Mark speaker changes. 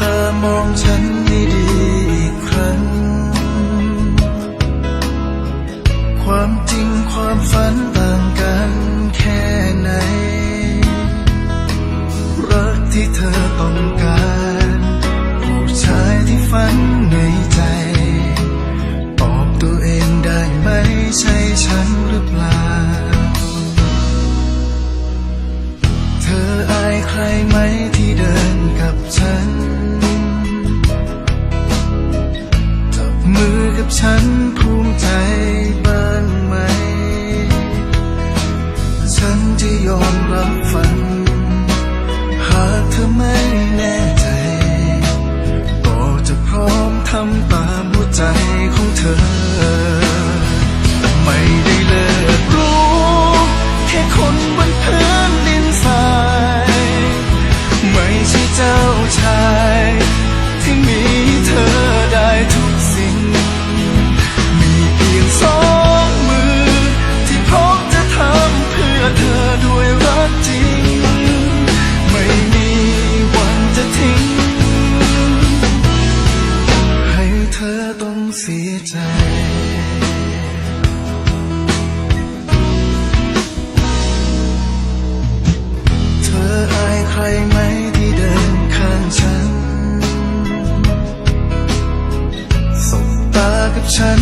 Speaker 1: ตามองฉันดีๆอีกครั้ง ความจริงความฝันต่างกันแค่ไหน รักที่เธอต้องการผู้ชายที่ฝันในใจ ตอบตัวเองได้ไหมใช่ฉันหรือเปล่า เธออายใครไหมที่เดินกับฉัน ฉันภูมิใจบ้างไหม ฉันจะยอมรับฝัน หากเธอไม่แน่ใจ ก็จะพร้อมทำตามหัวใจของเธอ ไม่ได้เลิกรู้ แค่คนบนพื้นดินทราย ไม่ใช่เจ้าชาย ที่มีเธอ เธออายใครไหมที่เดินข้างฉัน สบตากับฉัน